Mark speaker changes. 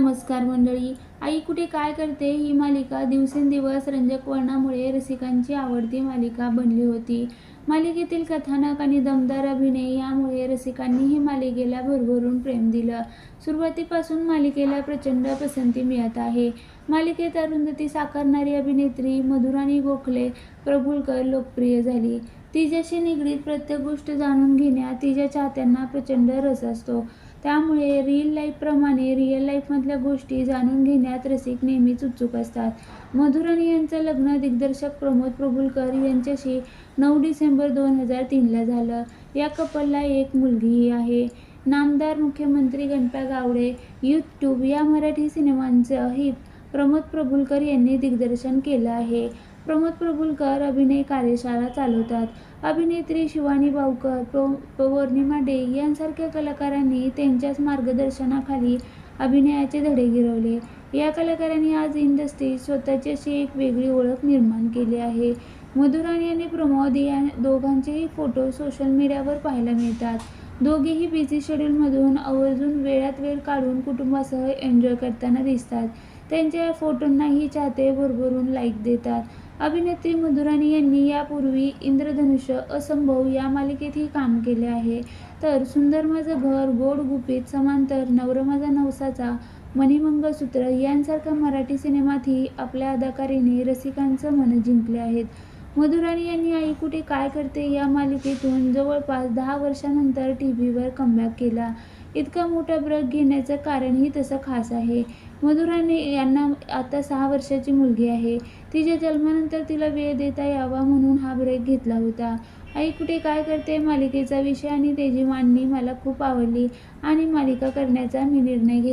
Speaker 1: नमस्कार मंडळी. आई कुठे काय करते? ही मालिका दिवसेंदिवस रंजक वर्णामुळे रसिकांची आवडती मालिका बनली होती. मालिकेतील कथानक आणि दमदार अभिनय यामुळे रसिकांनी ही मालिकेला भरभरून प्रेम दिलं. सुरुवातीपासून मालिकेला प्रचंड पसंती मिळत आहे. मालिकेत अरुंधती साकारणारी अभिनेत्री मधुराणी गोखले प्रभुलकर लोकप्रिय झाली. तिच्याशी निगडीत प्रत्येक गोष्ट जाणून घेण्यात तिच्या चाहत्यांना प्रचंड रस असतो. त्यामुळे रिअल लाईफप्रमाणे रिअल लाईफमधल्या गोष्टी जाणून घेण्यात रसिक नेहमीच उत्सुक असतात. मधुराणी यांचं लग्न दिग्दर्शक प्रमोद प्रभुलकर यांच्याशी नऊ डिसेंबर दोन हजार तीनला झालं. या कपलला एक मुलगीही आहे. नामदार मुख्यमंत्री गणपा गावडे यूट्यूब या मराठी सिनेमांचंही प्रमोद प्रभुलकर यांनी दिग्दर्शन केलं आहे. प्रमोद प्रभुलकर अभिनय कार्यशाळा चालवतात. अभिनेत्री शिवानी बावकर प्रो पौर्णिमा डे यांसारख्या कलाकारांनी त्यांच्याच मार्गदर्शनाखाली अभिनयाचे धडे गिरवले. या कलाकारांनी आज इंडस्ट्रीत स्वतःची अशी एक वेगळी ओळख निर्माण केली आहे. मधुराणी आणि प्रमोद या दोघांचेही फोटो सोशल मीडियावर पाहायला मिळतात. दोघेही बिझी शेड्यूलमधून आवर्जून वेळात वेळ काढून कुटुंबासह एन्जॉय करताना दिसतात. त्यांच्या या फोटोंनाही चाहते भरभरून लाईक देतात. अभिनेत्री मधुराणी यांनी यापूर्वी इंद्रधनुष्य असंभव या मालिकेतही काम केले आहे. तर सुंदर माझं घर गोड गुपित समांतर नवर माझा नवसाचा मणिमंगळसूत्र यांसारख्या मराठी सिनेमातही आपल्या अदाकारीने रसिकांचं मन जिंकले आहेत. मधुराणी यांनी आई कुठे काय करते या मालिकेतून जवळपास दहा वर्षानंतर टी व्हीवर कमबॅक केला. इतका मोठा ब्रेक घेण्याचं कारणही तसं खास आहे. मधुराने यांना आता सहा वर्षाची मुलगी आहे. तिच्या जन्मानंतर तिला वेळ देता यावा म्हणून हा ब्रेक घेतला होता. आई कुठे काय करते मालिकेचा विषय आणि त्याची मांडणी मला खूप आवडली आणि मालिका करण्याचा मी निर्णय घेतला